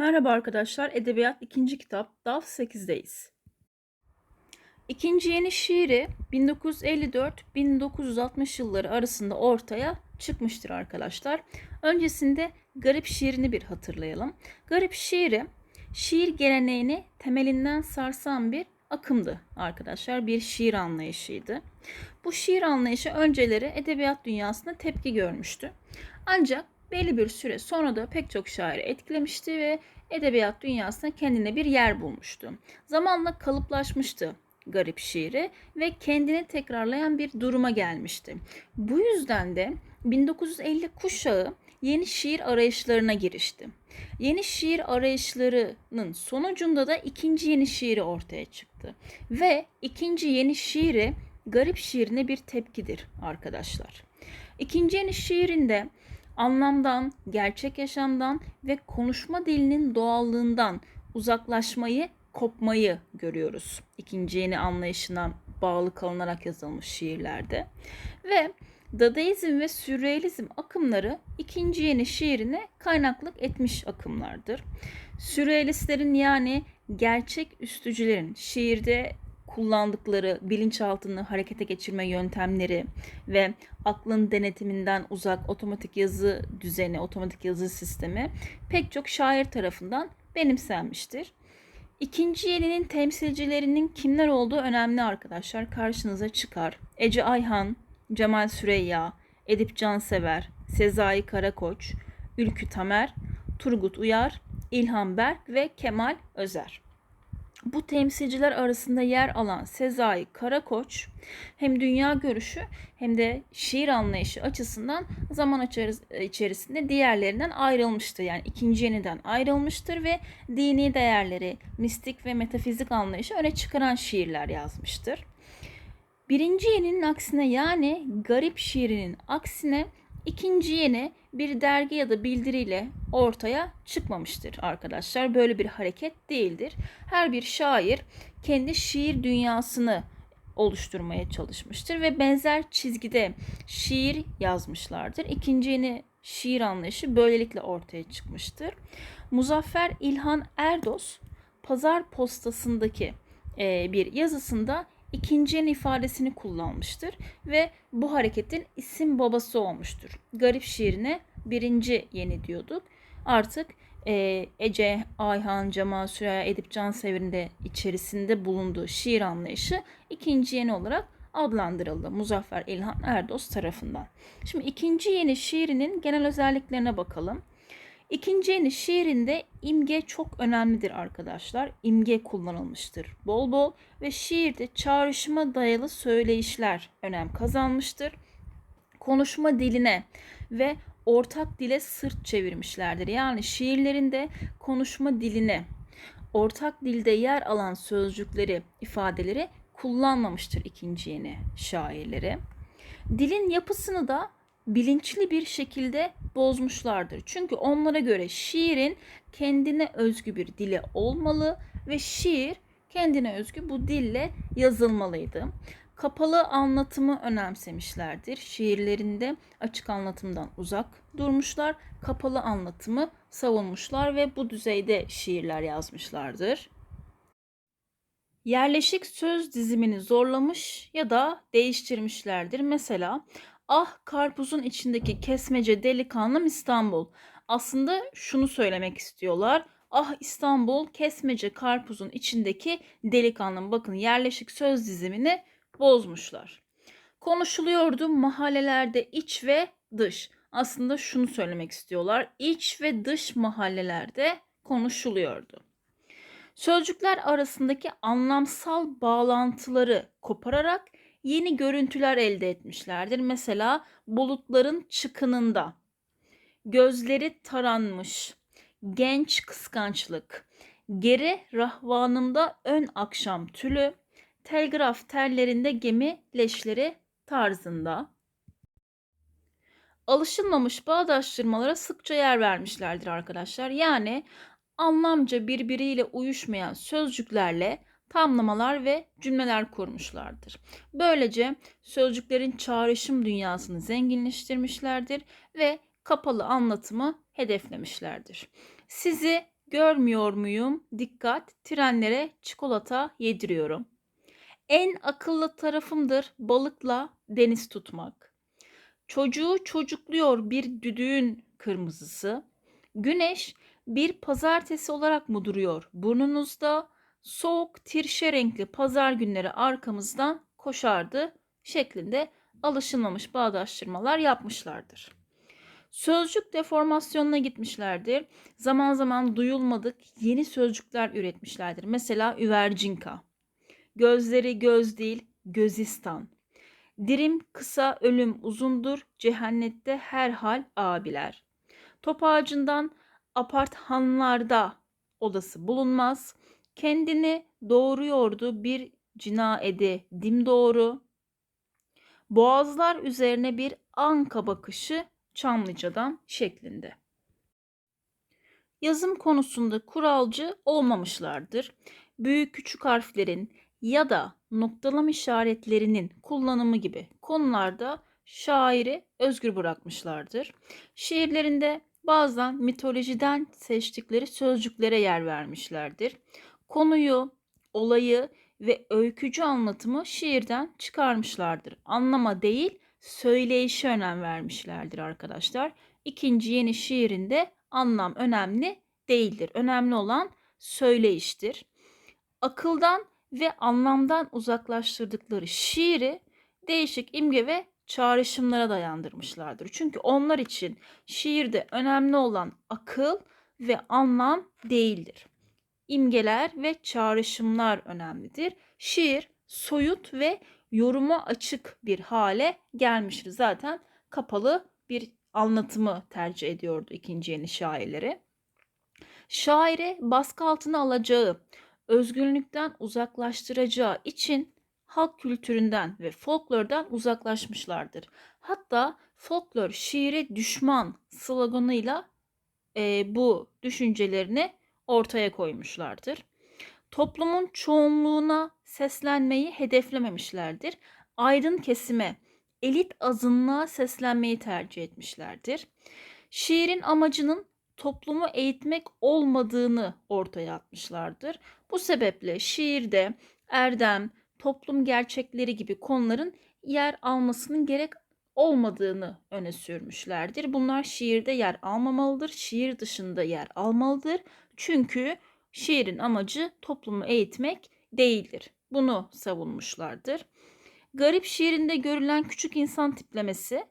Merhaba arkadaşlar, Edebiyat 2. kitap DAF 8'deyiz. İkinci yeni şiiri 1954-1960 yılları arasında ortaya çıkmıştır arkadaşlar. Öncesinde Garip şiirini bir hatırlayalım. Garip şiiri şiir geleneğini temelinden sarsan bir akımdı arkadaşlar. Bir şiir anlayışıydı. Bu şiir anlayışı önceleri edebiyat dünyasında tepki görmüştü. Ancak belli bir süre sonra da pek çok şairi etkilemişti ve edebiyat dünyasında kendine bir yer bulmuştu. Zamanla kalıplaşmıştı garip şiiri ve kendini tekrarlayan bir duruma gelmişti. Bu yüzden de 1950 kuşağı yeni şiir arayışlarına girişti. Yeni şiir arayışlarının sonucunda da ikinci yeni şiiri ortaya çıktı. Ve ikinci yeni şiiri garip şiirine bir tepkidir arkadaşlar. İkinci yeni şiirinde anlamdan, gerçek yaşamdan ve konuşma dilinin doğallığından uzaklaşmayı, kopmayı görüyoruz. İkinci yeni anlayışına bağlı kalınarak yazılmış şiirlerde. Ve Dadaizm ve Sürrealizm akımları ikinci yeni şiirine kaynaklık etmiş akımlardır. Sürrealistlerin yani gerçek üstücülerin şiirde kullandıkları bilinçaltını harekete geçirme yöntemleri ve aklın denetiminden uzak otomatik yazı düzeni, otomatik yazı sistemi pek çok şair tarafından benimsenmiştir. İkinci yeninin temsilcilerinin kimler olduğu önemli arkadaşlar. Karşınıza çıkar. Ece Ayhan, Cemal Süreyya, Edip Cansever, Sezai Karakoç, Ülkü Tamer, Turgut Uyar, İlhan Berk ve Kemal Özer. Bu temsilciler arasında yer alan Sezai Karakoç hem dünya görüşü hem de şiir anlayışı açısından zaman içerisinde diğerlerinden ayrılmıştır. Yani ikinci yeniden ayrılmıştır ve dini değerleri, mistik ve metafizik anlayışı öne çıkaran şiirler yazmıştır. Birinci yeninin aksine yani garip şiirinin aksine ikinci yeni bir dergi ya da bildiriyle ortaya çıkmamıştır arkadaşlar. Böyle bir hareket değildir. Her bir şair kendi şiir dünyasını oluşturmaya çalışmıştır ve benzer çizgide şiir yazmışlardır. İkinci yeni şiir anlayışı böylelikle ortaya çıkmıştır. Muzaffer İlhan Erdos Pazar Postası'ndaki bir yazısında ikincinin ifadesini kullanmıştır ve bu hareketin isim babası olmuştur. Garip şiirine birinci yeni diyorduk. Artık e, Ece, Ayhan, Cemal Süreyya, Edip Cansever'in de içerisinde bulunduğu şiir anlayışı ikinci yeni olarak adlandırıldı Muzaffer İlhan Erdos tarafından. Şimdi ikinci yeni şiirinin genel özelliklerine bakalım. İkinci yeni şiirinde imge çok önemlidir arkadaşlar. İmge kullanılmıştır bol bol ve şiirde çağrışıma dayalı söyleyişler önem kazanmıştır. Konuşma diline ve ortak dile sırt çevirmişlerdir. Yani şiirlerinde konuşma diline, ortak dilde yer alan sözcükleri, ifadeleri kullanmamıştır ikinci yeni şairleri. Dilin yapısını da bilinçli bir şekilde bozmuşlardır. Çünkü onlara göre şiirin kendine özgü bir dili olmalı ve şiir kendine özgü bu dille yazılmalıydı. Kapalı anlatımı önemsemişlerdir. Şiirlerinde açık anlatımdan uzak durmuşlar. Kapalı anlatımı savunmuşlar ve bu düzeyde şiirler yazmışlardır. Yerleşik söz dizimini zorlamış ya da değiştirmişlerdir. Mesela Ah karpuzun içindeki kesmece delikanlım İstanbul. Aslında şunu söylemek istiyorlar. Ah İstanbul kesmece karpuzun içindeki delikanlım. Bakın yerleşik söz dizimini bozmuşlar. Konuşuluyordu mahallelerde iç ve dış. Aslında şunu söylemek istiyorlar. İç ve dış mahallelerde konuşuluyordu. Sözcükler arasındaki anlamsal bağlantıları kopararak yeni görüntüler elde etmişlerdir. Mesela bulutların çıkınında, gözleri taranmış, genç kıskançlık, geri rahvanımda ön akşam tülü, telgraf tellerinde gemi leşleri tarzında. Alışılmamış bağdaştırmalara sıkça yer vermişlerdir arkadaşlar. Yani anlamca birbiriyle uyuşmayan sözcüklerle tamlamalar ve cümleler kurmuşlardır. Böylece sözcüklerin çağrışım dünyasını zenginleştirmişlerdir ve kapalı anlatımı hedeflemişlerdir. Sizi Görmüyor muyum? Dikkat, trenlere çikolata yediriyorum. En akıllı tarafımdır balıkla deniz tutmak. Çocuğu çocukluyor bir düdüğün kırmızısı. Güneş bir pazartesi olarak mı duruyor burnunuzda? Soğuk tirşe renkli pazar günleri arkamızdan koşardı şeklinde alışılmamış bağdaştırmalar yapmışlardır. Sözcük deformasyonuna gitmişlerdir. Zaman zaman duyulmadık yeni sözcükler üretmişlerdir. Mesela üvercinka. Gözleri göz değil, gözistan. Dirim kısa, ölüm uzundur, cehennette herhal abiler. Top ağacından aparthanlarda odası bulunmaz. Kendini doğuruyordu bir cinaede dim doğru. Boğazlar üzerine bir anka bakışı Çamlıca'dan şeklinde. Yazım konusunda kuralcı olmamışlardır. Büyük küçük harflerin ya da noktalama işaretlerinin kullanımı gibi konularda şairi özgür bırakmışlardır. Şiirlerinde bazen mitolojiden seçtikleri sözcüklere yer vermişlerdir. Konuyu, olayı ve öykücü anlatımı şiirden çıkarmışlardır. Anlama değil, söyleyişe önem vermişlerdir arkadaşlar. İkinci yeni şiirinde anlam önemli değildir. Önemli olan söyleyiştir. Akıldan ve anlamdan uzaklaştırdıkları şiiri değişik imge ve çağrışımlara dayandırmışlardır. Çünkü onlar için şiirde önemli olan akıl ve anlam değildir. İmgeler ve çağrışımlar önemlidir. Şiir soyut ve yoruma açık bir hale gelmiştir. Zaten kapalı bir anlatımı tercih ediyordu ikinci yeni şairleri. Şairi baskı altına alacağı, özgürlükten uzaklaştıracağı için halk kültüründen ve folklordan uzaklaşmışlardır. Hatta folklor şiire düşman sloganıyla e, bu düşüncelerini ortaya koymuşlardır. Toplumun çoğunluğuna seslenmeyi hedeflememişlerdir. Aydın kesime, elit azınlığa seslenmeyi tercih etmişlerdir. Şiirin amacının toplumu eğitmek olmadığını ortaya atmışlardır. Bu sebeple şiirde erdem, toplum gerçekleri gibi konuların yer almasının gerek olmadığını öne sürmüşlerdir. Bunlar şiirde yer almamalıdır, şiir dışında yer almalıdır. Çünkü şiirin amacı toplumu eğitmek değildir. Bunu savunmuşlardır. Garip şiirinde görülen küçük insan tiplemesi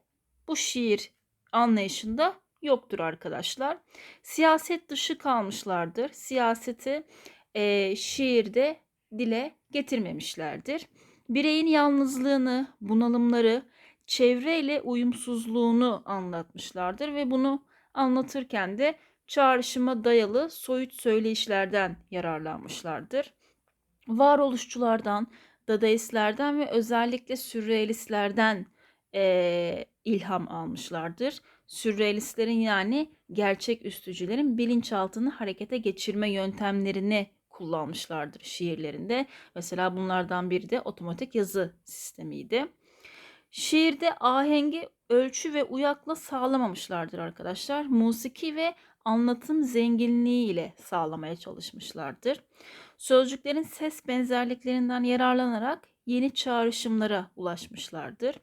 bu şiir anlayışında yoktur arkadaşlar. Siyaset dışı kalmışlardır. Siyaseti e, şiirde dile getirmemişlerdir. Bireyin yalnızlığını, bunalımları, çevreyle uyumsuzluğunu anlatmışlardır ve bunu anlatırken de çağrışıma dayalı soyut söyleyişlerden yararlanmışlardır. Varoluşçulardan, dadaistlerden ve özellikle sürrealistlerden e, ilham almışlardır. Sürrealistlerin yani gerçek üstücülerin bilinçaltını harekete geçirme yöntemlerini kullanmışlardır şiirlerinde. Mesela bunlardan biri de otomatik yazı sistemiydi. Şiirde ahengi ölçü ve uyakla sağlamamışlardır arkadaşlar. Musiki ve anlatım zenginliği ile sağlamaya çalışmışlardır. Sözcüklerin ses benzerliklerinden yararlanarak yeni çağrışımlara ulaşmışlardır.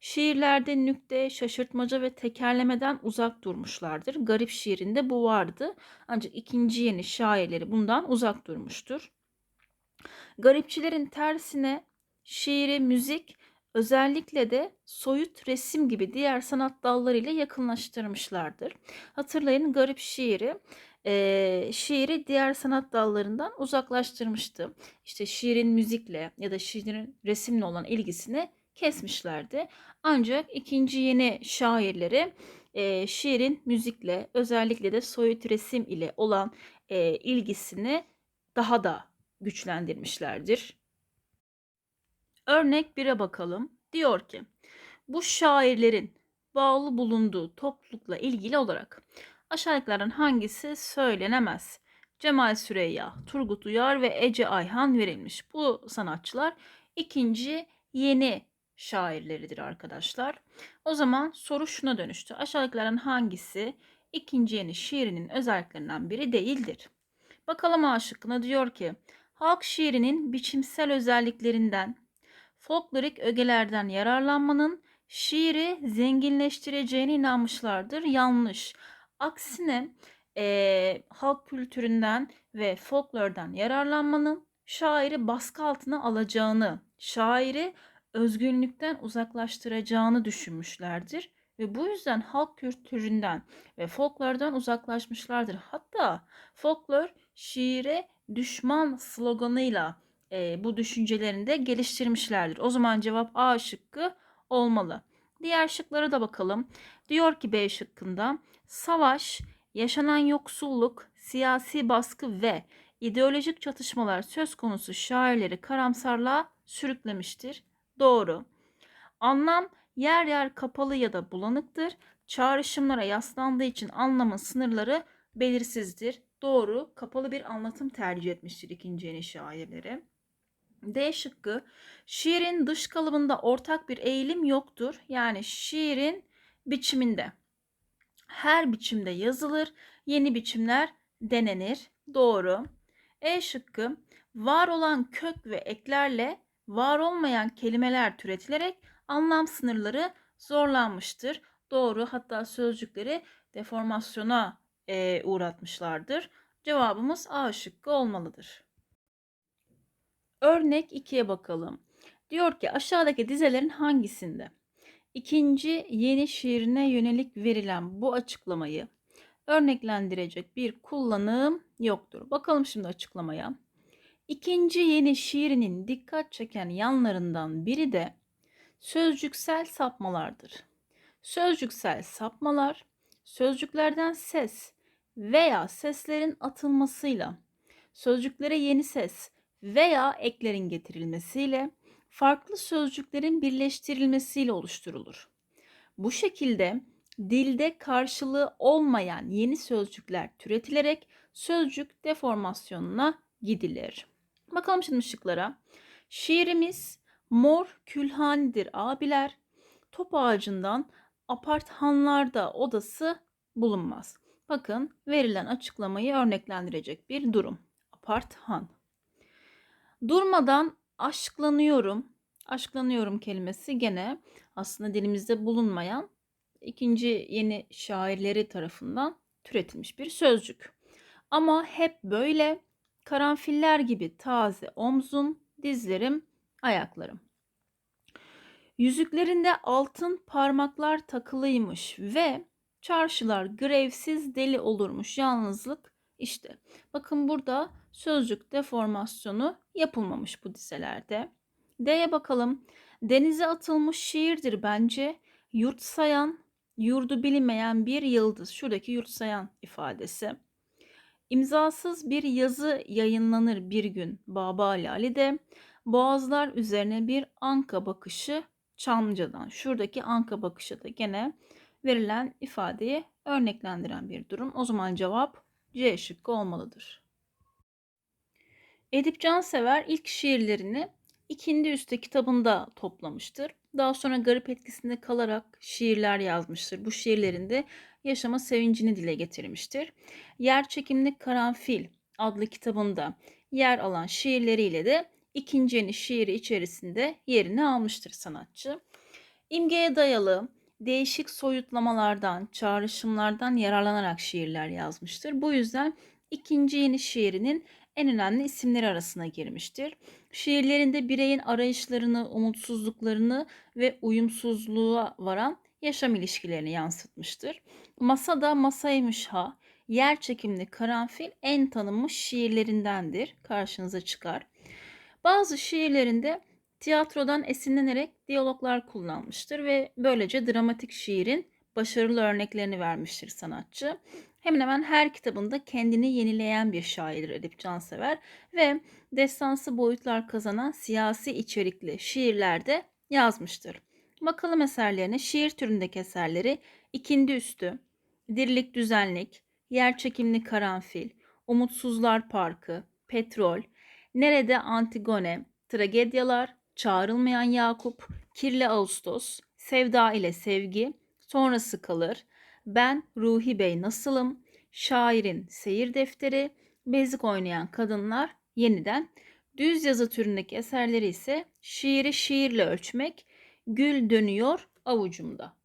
Şiirlerde nükte, şaşırtmaca ve tekerlemeden uzak durmuşlardır. Garip şiirinde bu vardı. Ancak ikinci yeni şairleri bundan uzak durmuştur. Garipçilerin tersine şiiri müzik, özellikle de soyut resim gibi diğer sanat dallarıyla yakınlaştırmışlardır. Hatırlayın garip şiiri e, şiiri diğer sanat dallarından uzaklaştırmıştı. İşte şiirin müzikle ya da şiirin resimle olan ilgisini kesmişlerdi. Ancak ikinci yeni şairleri e, şiirin müzikle özellikle de soyut resim ile olan e, ilgisini daha da güçlendirmişlerdir. Örnek 1'e bakalım. Diyor ki bu şairlerin bağlı bulunduğu toplulukla ilgili olarak aşağıdakilerden hangisi söylenemez? Cemal Süreyya, Turgut Uyar ve Ece Ayhan verilmiş. Bu sanatçılar ikinci yeni şairleridir arkadaşlar. O zaman soru şuna dönüştü. Aşağıdakilerden hangisi ikinci yeni şiirinin özelliklerinden biri değildir? Bakalım A şıkkına diyor ki halk şiirinin biçimsel özelliklerinden, folklorik ögelerden yararlanmanın şiiri zenginleştireceğine inanmışlardır. Yanlış. Aksine eee, halk kültüründen ve folklordan yararlanmanın şairi baskı altına alacağını, şairi özgünlükten uzaklaştıracağını düşünmüşlerdir ve bu yüzden halk kültüründen ve folklordan uzaklaşmışlardır. Hatta folklor şiire düşman sloganıyla e, bu düşüncelerini de geliştirmişlerdir. O zaman cevap A şıkkı olmalı. Diğer şıklara da bakalım. Diyor ki B şıkkında savaş, yaşanan yoksulluk, siyasi baskı ve ideolojik çatışmalar söz konusu şairleri karamsarlığa sürüklemiştir. Doğru. Anlam yer yer kapalı ya da bulanıktır. Çağrışımlara yaslandığı için anlamın sınırları belirsizdir. Doğru. Kapalı bir anlatım tercih etmiştir ikinci yeni şairleri. D şıkkı. Şiirin dış kalıbında ortak bir eğilim yoktur. Yani şiirin biçiminde. Her biçimde yazılır. Yeni biçimler denenir. Doğru. E şıkkı. Var olan kök ve eklerle var olmayan kelimeler türetilerek anlam sınırları zorlanmıştır. Doğru. Hatta sözcükleri deformasyona e, uğratmışlardır. Cevabımız A şıkkı olmalıdır. Örnek 2'ye bakalım. Diyor ki aşağıdaki dizelerin hangisinde ikinci yeni şiirine yönelik verilen bu açıklamayı örneklendirecek bir kullanım yoktur. Bakalım şimdi açıklamaya. İkinci yeni şiirinin dikkat çeken yanlarından biri de sözcüksel sapmalardır. Sözcüksel sapmalar sözcüklerden ses veya seslerin atılmasıyla sözcüklere yeni ses veya eklerin getirilmesiyle farklı sözcüklerin birleştirilmesiyle oluşturulur. Bu şekilde dilde karşılığı olmayan yeni sözcükler türetilerek sözcük deformasyonuna gidilir. Bakalım şimdi şıklara. Şiirimiz mor külhanidir abiler. Top ağacından aparthanlarda odası bulunmaz. Bakın verilen açıklamayı örneklendirecek bir durum. Aparthan. Durmadan aşklanıyorum. Aşklanıyorum kelimesi gene aslında dilimizde bulunmayan ikinci yeni şairleri tarafından türetilmiş bir sözcük. Ama hep böyle karanfiller gibi taze omzum, dizlerim, ayaklarım. Yüzüklerinde altın parmaklar takılıymış ve çarşılar grevsiz deli olurmuş. Yalnızlık işte. Bakın burada sözcük deformasyonu yapılmamış bu dizelerde. D'ye bakalım. Denize atılmış şiirdir bence. Yurt sayan, yurdu bilinmeyen bir yıldız. Şuradaki yurt sayan ifadesi. İmzasız bir yazı yayınlanır bir gün Babali Ali'de. Boğazlar üzerine bir anka bakışı Çamlıca'dan. Şuradaki anka bakışı da gene verilen ifadeyi örneklendiren bir durum. O zaman cevap C şıkkı olmalıdır. Edip Cansever ilk şiirlerini İkindi Üste kitabında toplamıştır. Daha sonra garip etkisinde kalarak şiirler yazmıştır. Bu şiirlerinde yaşama sevincini dile getirmiştir. Yer Çekimli Karanfil adlı kitabında yer alan şiirleriyle de ikinci yeni şiiri içerisinde yerini almıştır sanatçı. İmgeye dayalı değişik soyutlamalardan, çağrışımlardan yararlanarak şiirler yazmıştır. Bu yüzden ikinci yeni şiirinin en önemli isimleri arasına girmiştir. Şiirlerinde bireyin arayışlarını, umutsuzluklarını ve uyumsuzluğa varan yaşam ilişkilerini yansıtmıştır. Masada masaymış ha, yer çekimli karanfil en tanınmış şiirlerindendir. Karşınıza çıkar. Bazı şiirlerinde tiyatrodan esinlenerek diyaloglar kullanmıştır ve böylece dramatik şiirin başarılı örneklerini vermiştir sanatçı. Hemen hemen her kitabında kendini yenileyen bir şairdir Edip Cansever ve destansı boyutlar kazanan siyasi içerikli şiirlerde yazmıştır. Bakalım eserlerine şiir türündeki eserleri İkindi Üstü, Dirlik Düzenlik, Yerçekimli Karanfil, Umutsuzlar Parkı, Petrol, Nerede Antigone, Tragedyalar, Çağrılmayan Yakup, Kirli Ağustos, Sevda ile Sevgi, Sonrası Kalır, Ben Ruhi Bey Nasılım, Şairin Seyir Defteri, Bezik oynayan kadınlar yeniden. Düz yazı türündeki eserleri ise şiiri şiirle ölçmek, gül dönüyor avucumda.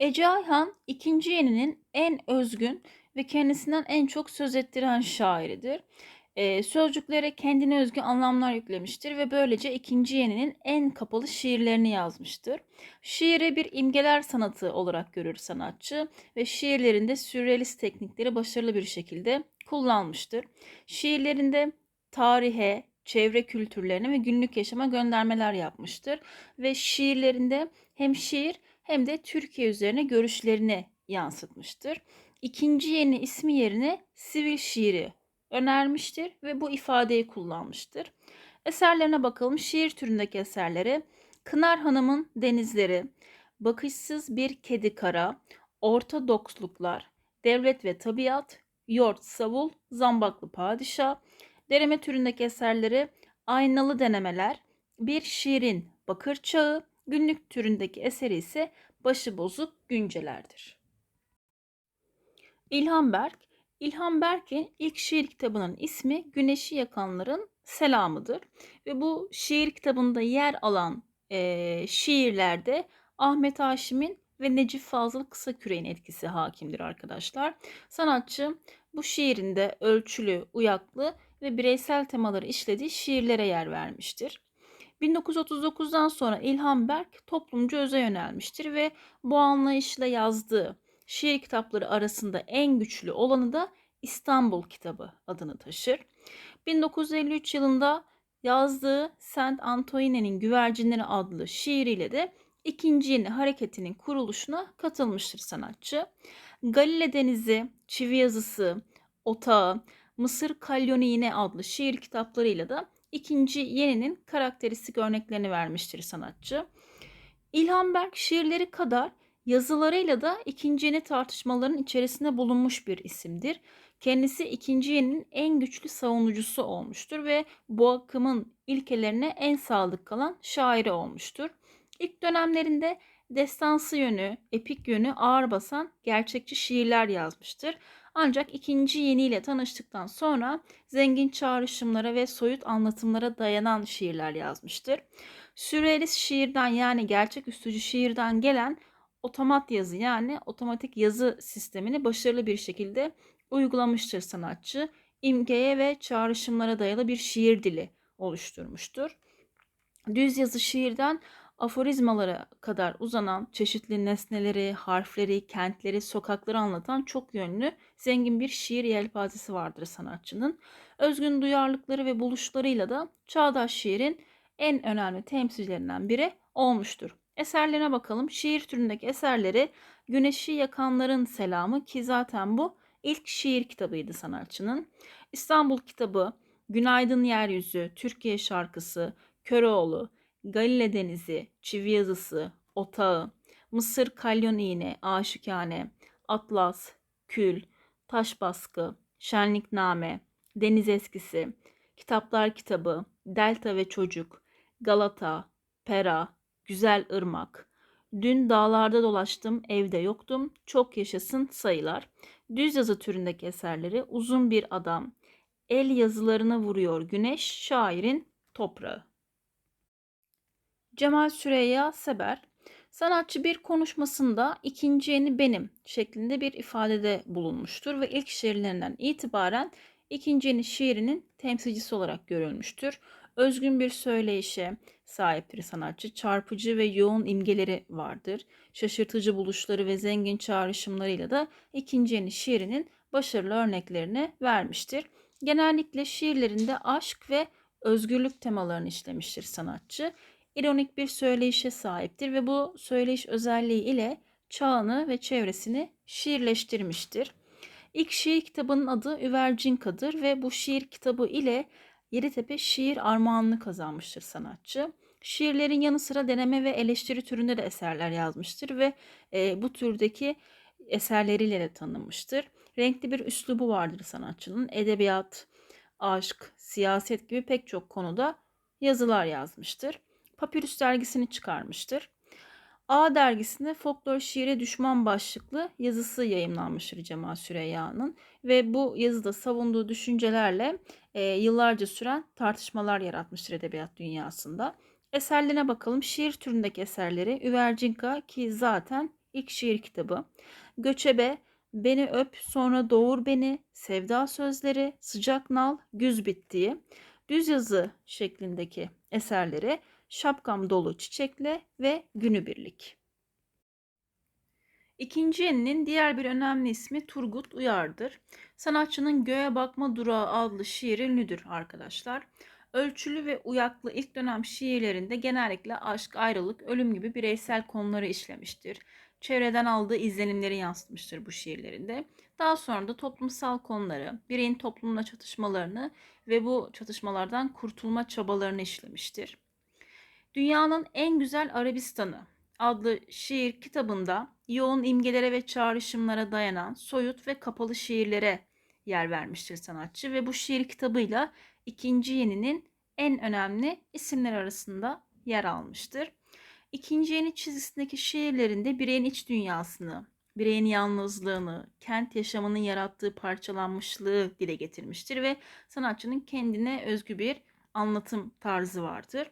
Ece Ayhan ikinci yeninin en özgün ve kendisinden en çok söz ettiren şairidir. Ee, sözcüklere kendine özgü anlamlar yüklemiştir ve böylece ikinci yeninin en kapalı şiirlerini yazmıştır. Şiiri bir imgeler sanatı olarak görür sanatçı ve şiirlerinde sürrealist teknikleri başarılı bir şekilde kullanmıştır. Şiirlerinde tarihe, çevre kültürlerine ve günlük yaşama göndermeler yapmıştır ve şiirlerinde hem şiir hem de Türkiye üzerine görüşlerini yansıtmıştır. İkinci yeni ismi yerine sivil şiiri önermiştir ve bu ifadeyi kullanmıştır. Eserlerine bakalım. Şiir türündeki eserleri Kınar Hanım'ın Denizleri, Bakışsız Bir Kedi Kara, Ortodoksluklar, Devlet ve Tabiat, Yort Savul, Zambaklı Padişah, Dereme türündeki eserleri Aynalı Denemeler, Bir Şiirin Bakır Çağı, günlük türündeki eseri ise Başı Bozuk Güncelerdir. İlhan Berk, İlhan Berk'in ilk şiir kitabının ismi Güneşi Yakanların Selamıdır. Ve bu şiir kitabında yer alan e, şiirlerde Ahmet Haşim'in ve Necip Fazıl Kısaküre'nin etkisi hakimdir arkadaşlar. Sanatçı bu şiirinde ölçülü, uyaklı ve bireysel temaları işlediği şiirlere yer vermiştir. 1939'dan sonra İlhan Berk toplumcu öze yönelmiştir ve bu anlayışla yazdığı şiir kitapları arasında en güçlü olanı da İstanbul kitabı adını taşır. 1953 yılında yazdığı Saint Antoine'nin Güvercinleri adlı şiiriyle de ikinci yeni hareketinin kuruluşuna katılmıştır sanatçı. Galile Denizi, Çivi Yazısı, Otağı, Mısır Kalyoniğine adlı şiir kitaplarıyla da ikinci yeninin karakteristik örneklerini vermiştir sanatçı. İlhan Berk şiirleri kadar yazılarıyla da ikinci yeni tartışmaların içerisinde bulunmuş bir isimdir. Kendisi ikinci yeninin en güçlü savunucusu olmuştur ve bu akımın ilkelerine en sadık kalan şairi olmuştur. İlk dönemlerinde destansı yönü, epik yönü ağır basan gerçekçi şiirler yazmıştır. Ancak ikinci yeniyle tanıştıktan sonra zengin çağrışımlara ve soyut anlatımlara dayanan şiirler yazmıştır. Sürrealist şiirden yani gerçeküstücü şiirden gelen otomat yazı yani otomatik yazı sistemini başarılı bir şekilde uygulamıştır sanatçı. İmgeye ve çağrışımlara dayalı bir şiir dili oluşturmuştur. Düz yazı şiirden aforizmalara kadar uzanan çeşitli nesneleri, harfleri, kentleri, sokakları anlatan çok yönlü, zengin bir şiir yelpazesi vardır sanatçının. Özgün duyarlılıkları ve buluşlarıyla da çağdaş şiirin en önemli temsilcilerinden biri olmuştur. Eserlerine bakalım. Şiir türündeki eserleri Güneşi Yakanların Selamı ki zaten bu ilk şiir kitabıydı sanatçının. İstanbul kitabı, Günaydın Yeryüzü, Türkiye şarkısı, Köroğlu, Galile Denizi, Çivi Yazısı, Otağı, Mısır Kalyon İğne, Aşıkane, Atlas, Kül, Taş Baskı, Şenlikname, Deniz Eskisi, Kitaplar Kitabı, Delta ve Çocuk, Galata, Pera, Güzel Irmak, Dün dağlarda dolaştım, evde yoktum, çok yaşasın sayılar. Düz yazı türündeki eserleri Uzun Bir Adam, El yazılarına vuruyor güneş, şairin toprağı. Cemal Süreyya Seber Sanatçı bir konuşmasında ikinci yeni benim şeklinde bir ifadede bulunmuştur ve ilk şiirlerinden itibaren ikinci yeni şiirinin temsilcisi olarak görülmüştür. Özgün bir söyleyişe sahiptir sanatçı. Çarpıcı ve yoğun imgeleri vardır. Şaşırtıcı buluşları ve zengin çağrışımlarıyla da ikinci yeni şiirinin başarılı örneklerini vermiştir. Genellikle şiirlerinde aşk ve özgürlük temalarını işlemiştir sanatçı ironik bir söyleyişe sahiptir ve bu söyleyiş özelliği ile çağını ve çevresini şiirleştirmiştir. İlk şiir kitabının adı Üvercinka'dır ve bu şiir kitabı ile Yeditepe şiir armağanını kazanmıştır sanatçı. Şiirlerin yanı sıra deneme ve eleştiri türünde de eserler yazmıştır ve e, bu türdeki eserleriyle de tanınmıştır. Renkli bir üslubu vardır sanatçının. Edebiyat, aşk, siyaset gibi pek çok konuda yazılar yazmıştır. Papyrus dergisini çıkarmıştır. A dergisinde folklor şiire düşman başlıklı yazısı yayımlanmıştır Cemal Süreyya'nın ve bu yazıda savunduğu düşüncelerle e, yıllarca süren tartışmalar yaratmıştır edebiyat dünyasında. Eserlerine bakalım. Şiir türündeki eserleri Üvercinka ki zaten ilk şiir kitabı. Göçebe, Beni Öp Sonra Doğur Beni, Sevda Sözleri, Sıcak Nal, Güz Bittiği, düz yazı şeklindeki eserleri Şapkam Dolu Çiçekle ve Günübirlik. İkinci yeninin diğer bir önemli ismi Turgut Uyar'dır. Sanatçının Göğe Bakma Durağı adlı şiiri ünlüdür arkadaşlar. Ölçülü ve uyaklı ilk dönem şiirlerinde genellikle aşk, ayrılık, ölüm gibi bireysel konuları işlemiştir. Çevreden aldığı izlenimleri yansıtmıştır bu şiirlerinde. Daha sonra da toplumsal konuları, bireyin toplumla çatışmalarını ve bu çatışmalardan kurtulma çabalarını işlemiştir. Dünyanın en güzel Arabistanı adlı şiir kitabında yoğun imgelere ve çağrışımlara dayanan soyut ve kapalı şiirlere yer vermiştir sanatçı ve bu şiir kitabıyla ikinci yeninin en önemli isimler arasında yer almıştır. İkinci yeni çizgisindeki şiirlerinde bireyin iç dünyasını, bireyin yalnızlığını, kent yaşamının yarattığı parçalanmışlığı dile getirmiştir ve sanatçının kendine özgü bir anlatım tarzı vardır.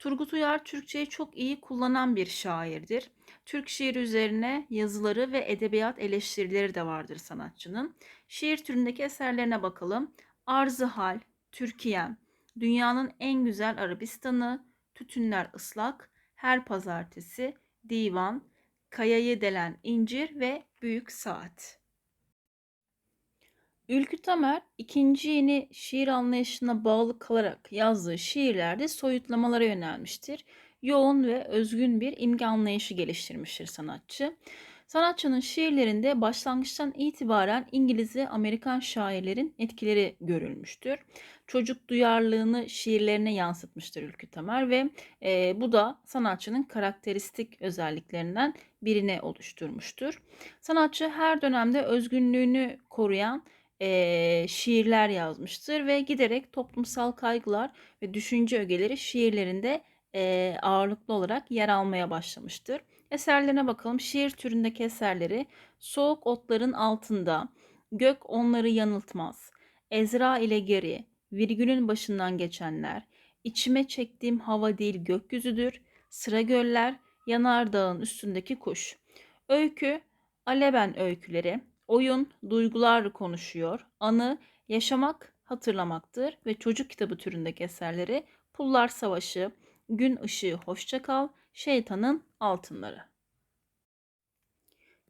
Turgut Uyar Türkçeyi çok iyi kullanan bir şairdir. Türk şiiri üzerine yazıları ve edebiyat eleştirileri de vardır sanatçının. Şiir türündeki eserlerine bakalım. Arzı Hal, Türkiye'm, Dünyanın en güzel Arabistanı, Tütünler ıslak, Her pazartesi, Divan, Kayayı delen incir ve Büyük Saat. Ülkü Tamer ikinci yeni şiir anlayışına bağlı kalarak yazdığı şiirlerde soyutlamalara yönelmiştir. Yoğun ve özgün bir imge anlayışı geliştirmiştir sanatçı. Sanatçının şiirlerinde başlangıçtan itibaren İngiliz ve Amerikan şairlerin etkileri görülmüştür. Çocuk duyarlılığını şiirlerine yansıtmıştır Ülkü Tamer ve e, bu da sanatçının karakteristik özelliklerinden birine oluşturmuştur. Sanatçı her dönemde özgünlüğünü koruyan e, şiirler yazmıştır ve giderek toplumsal kaygılar ve düşünce ögeleri şiirlerinde e, ağırlıklı olarak yer almaya başlamıştır. Eserlerine bakalım. Şiir türündeki eserleri Soğuk Otların Altında, Gök Onları Yanıltmaz, Ezra ile Geri, Virgülün Başından Geçenler, İçime Çektiğim Hava Değil Gökyüzüdür, Sıra Göller, Yanardağın Üstündeki Kuş. Öykü, Aleben Öyküleri, Oyun, duygular konuşuyor. Anı, yaşamak, hatırlamaktır ve çocuk kitabı türündeki eserleri Pullar Savaşı, Gün Işığı Hoşça Kal, Şeytanın Altınları.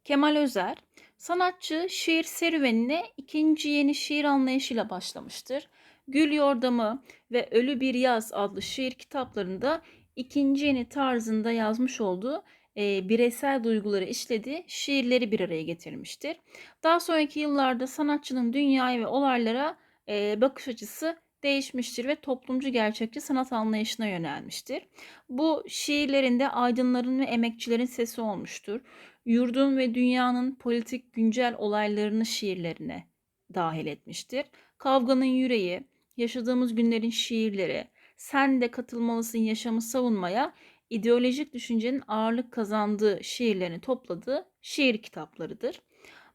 Kemal Özer, sanatçı şiir serüvenine ikinci yeni şiir anlayışıyla başlamıştır. Gül Yordamı ve Ölü Bir Yaz adlı şiir kitaplarında ikinci yeni tarzında yazmış olduğu e, bireysel duyguları işlediği şiirleri bir araya getirmiştir. Daha sonraki yıllarda sanatçının dünyaya ve olaylara e, bakış açısı değişmiştir ve toplumcu gerçekçi sanat anlayışına yönelmiştir. Bu şiirlerinde aydınların ve emekçilerin sesi olmuştur. Yurdun ve dünyanın politik güncel olaylarını şiirlerine dahil etmiştir. Kavganın yüreği, yaşadığımız günlerin şiirleri, sen de katılmalısın yaşamı savunmaya ideolojik düşüncenin ağırlık kazandığı şiirlerini topladığı şiir kitaplarıdır.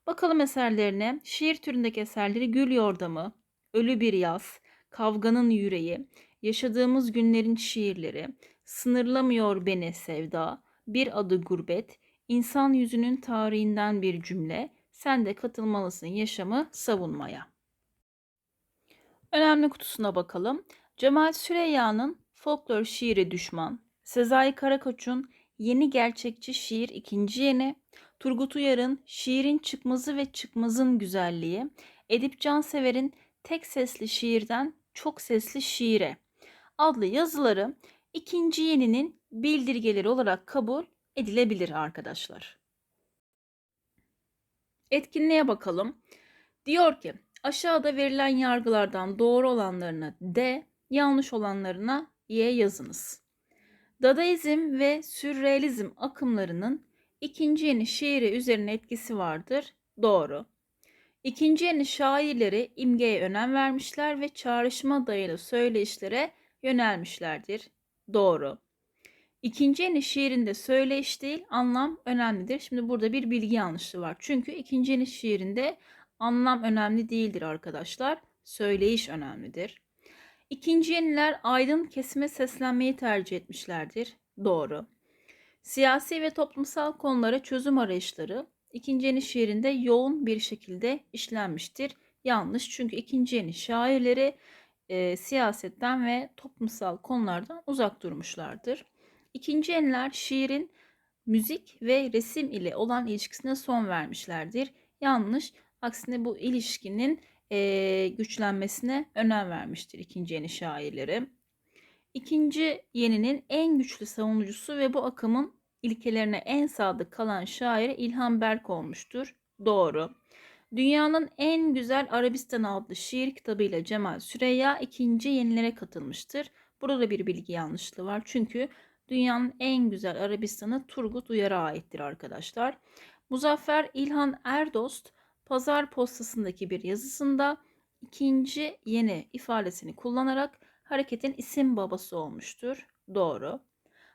Bakalım eserlerine. Şiir türündeki eserleri Gül Yordamı, Ölü Bir Yaz, Kavganın Yüreği, Yaşadığımız Günlerin Şiirleri, Sınırlamıyor Beni Sevda, Bir Adı Gurbet, İnsan Yüzünün Tarihinden Bir Cümle, Sen de Katılmalısın Yaşamı Savunmaya. Önemli kutusuna bakalım. Cemal Süreyya'nın folklor şiiri Düşman, Sezai Karakoç'un Yeni Gerçekçi Şiir ikinci yeni, Turgut Uyar'ın Şiirin Çıkmazı ve Çıkmazın Güzelliği, Edip Cansever'in Tek Sesli Şiirden Çok Sesli Şiire adlı yazıları ikinci yeninin bildirgeleri olarak kabul edilebilir arkadaşlar. Etkinliğe bakalım. Diyor ki aşağıda verilen yargılardan doğru olanlarına D, yanlış olanlarına Y yazınız. Dadaizm ve sürrealizm akımlarının ikinci yeni şiiri üzerine etkisi vardır. Doğru. İkinci yeni şairleri imgeye önem vermişler ve çağrışıma dayalı söyleyişlere yönelmişlerdir. Doğru. İkinci yeni şiirinde söyleyiş değil anlam önemlidir. Şimdi burada bir bilgi yanlışlığı var. Çünkü ikinci yeni şiirinde Anlam önemli değildir arkadaşlar. Söyleyiş önemlidir. İkinci yeniler aydın kesime seslenmeyi tercih etmişlerdir. Doğru. Siyasi ve toplumsal konulara çözüm arayışları ikinci yeni şiirinde yoğun bir şekilde işlenmiştir. Yanlış çünkü ikinci yeni şairleri e, siyasetten ve toplumsal konulardan uzak durmuşlardır. İkinci yeniler şiirin müzik ve resim ile olan ilişkisine son vermişlerdir. Yanlış. Aksine bu ilişkinin e, güçlenmesine önem vermiştir ikinci yeni şairleri. İkinci yeninin en güçlü savunucusu ve bu akımın ilkelerine en sadık kalan şairi İlhan Berk olmuştur. Doğru. Dünyanın en güzel Arabistan adlı şiir kitabıyla Cemal Süreyya ikinci yenilere katılmıştır. Burada bir bilgi yanlışlığı var. Çünkü dünyanın en güzel Arabistan'ı Turgut Uyar'a aittir arkadaşlar. Muzaffer İlhan Erdost pazar postasındaki bir yazısında ikinci yeni ifadesini kullanarak hareketin isim babası olmuştur. Doğru.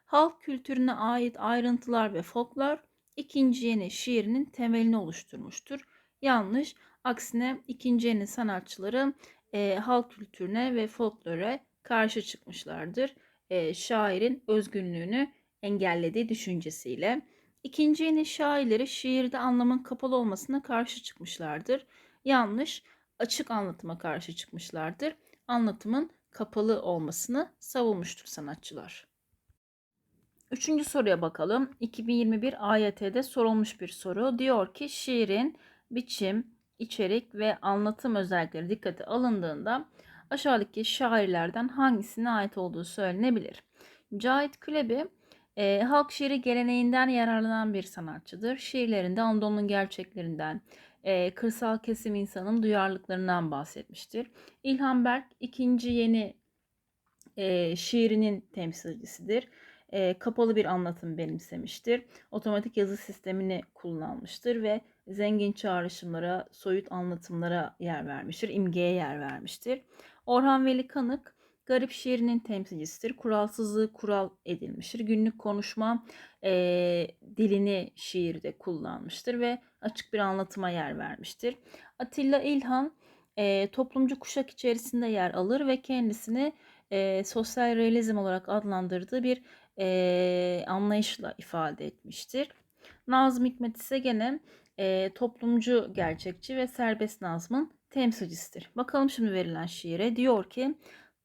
Halk kültürüne ait ayrıntılar ve folklor ikinci yeni şiirinin temelini oluşturmuştur. Yanlış. Aksine ikinci yeni sanatçıları e, halk kültürüne ve folklore karşı çıkmışlardır. E, şairin özgünlüğünü engellediği düşüncesiyle. İkinci yeni şairleri şiirde anlamın kapalı olmasına karşı çıkmışlardır. Yanlış. Açık anlatıma karşı çıkmışlardır. Anlatımın kapalı olmasını savunmuştur sanatçılar. Üçüncü soruya bakalım. 2021 AYT'de sorulmuş bir soru. Diyor ki şiirin biçim, içerik ve anlatım özellikleri dikkate alındığında aşağıdaki şairlerden hangisine ait olduğu söylenebilir. Cahit Külebi e, halk şiiri geleneğinden yararlanan bir sanatçıdır. Şiirlerinde Anadolu'nun gerçeklerinden, e, kırsal kesim insanın duyarlılıklarından bahsetmiştir. İlhan Berk ikinci yeni e, şiirinin temsilcisidir e, kapalı bir anlatım benimsemiştir. Otomatik yazı sistemini kullanmıştır ve zengin çağrışımlara, soyut anlatımlara yer vermiştir, imgeye yer vermiştir. Orhan Veli Kanık garip şiirinin temsilcisidir. Kuralsızlığı kural edilmiştir. Günlük konuşma e, dilini şiirde kullanmıştır ve açık bir anlatıma yer vermiştir. Atilla İlhan e, toplumcu kuşak içerisinde yer alır ve kendisini e, sosyal realizm olarak adlandırdığı bir e, anlayışla ifade etmiştir. Nazım Hikmet ise gene e, toplumcu gerçekçi ve serbest nazmın temsilcisidir. Bakalım şimdi verilen şiire. Diyor ki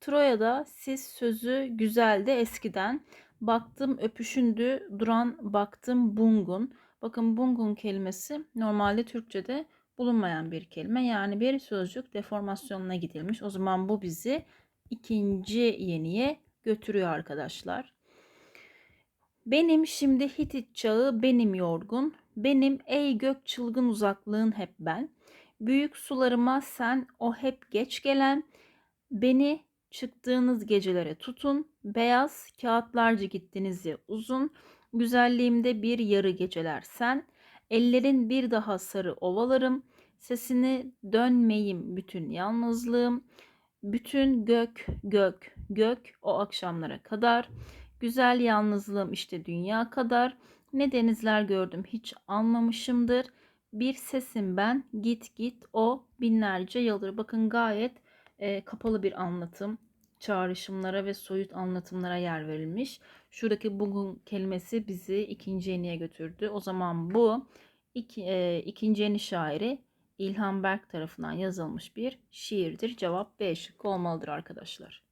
Troya'da siz sözü güzeldi eskiden. Baktım öpüşündü duran baktım bungun. Bakın bungun kelimesi normalde Türkçe'de bulunmayan bir kelime. Yani bir sözcük deformasyonuna gidilmiş. O zaman bu bizi ikinci yeniye götürüyor arkadaşlar. Benim şimdi Hitit çağı benim yorgun. Benim ey gök çılgın uzaklığın hep ben. Büyük sularıma sen o hep geç gelen. Beni çıktığınız gecelere tutun. Beyaz kağıtlarca gittiniz ya uzun. Güzelliğimde bir yarı geceler sen. Ellerin bir daha sarı ovalarım. Sesini dönmeyim bütün yalnızlığım. Bütün gök gök gök o akşamlara kadar. Güzel yalnızlığım işte dünya kadar. Ne denizler gördüm hiç anlamışımdır. Bir sesim ben git git o binlerce yıldır. Bakın gayet e, kapalı bir anlatım. Çağrışımlara ve soyut anlatımlara yer verilmiş. Şuradaki bugün kelimesi bizi ikinci yeniye götürdü. O zaman bu iki, e, ikinci yeni şairi İlhan Berk tarafından yazılmış bir şiirdir. Cevap B şıkkı olmalıdır arkadaşlar.